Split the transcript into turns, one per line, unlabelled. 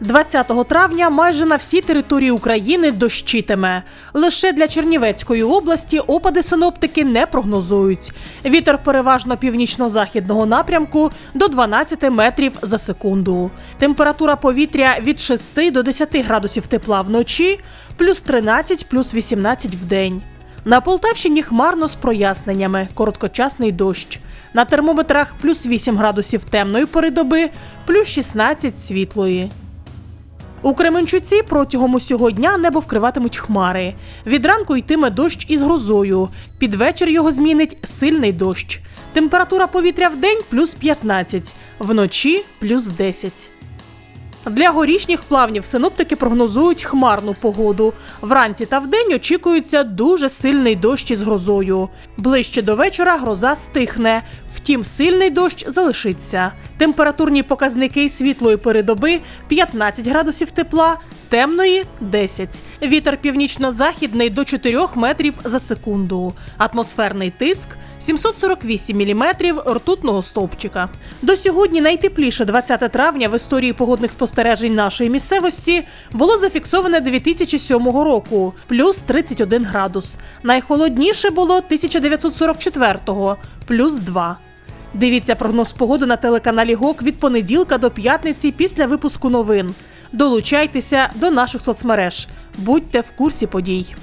20 травня майже на всій території України дощитиме. Лише для Чернівецької області опади синоптики не прогнозують. Вітер переважно північно-західного напрямку до 12 метрів за секунду. Температура повітря від 6 до 10 градусів тепла вночі, плюс 13, плюс 18 в день. На Полтавщині хмарно з проясненнями, короткочасний дощ. На термометрах плюс 8 градусів темної пори доби, плюс 16 світлої. У Кременчуці протягом усього дня небо вкриватимуть хмари. Від ранку йтиме дощ із грозою. Під вечір його змінить сильний дощ. Температура повітря в день плюс 15, вночі плюс 10. Для горішніх плавнів синоптики прогнозують хмарну погоду. Вранці та вдень очікується дуже сильний дощ із грозою. Ближче до вечора гроза стихне. Втім, сильний дощ залишиться. Температурні показники світлої передоби 15 градусів тепла, темної 10. Вітер північно-західний до 4 метрів за секунду. Атмосферний тиск 748 міліметрів ртутного стовпчика. До сьогодні найтепліше 20 травня в історії погодних спостережень нашої місцевості було зафіксоване 2007 року, плюс 31 градус. Найхолодніше було 1944-го, плюс 2. Дивіться прогноз погоди на телеканалі ГОК від понеділка до п'ятниці після випуску новин. Долучайтеся до наших соцмереж. Будьте в курсі подій.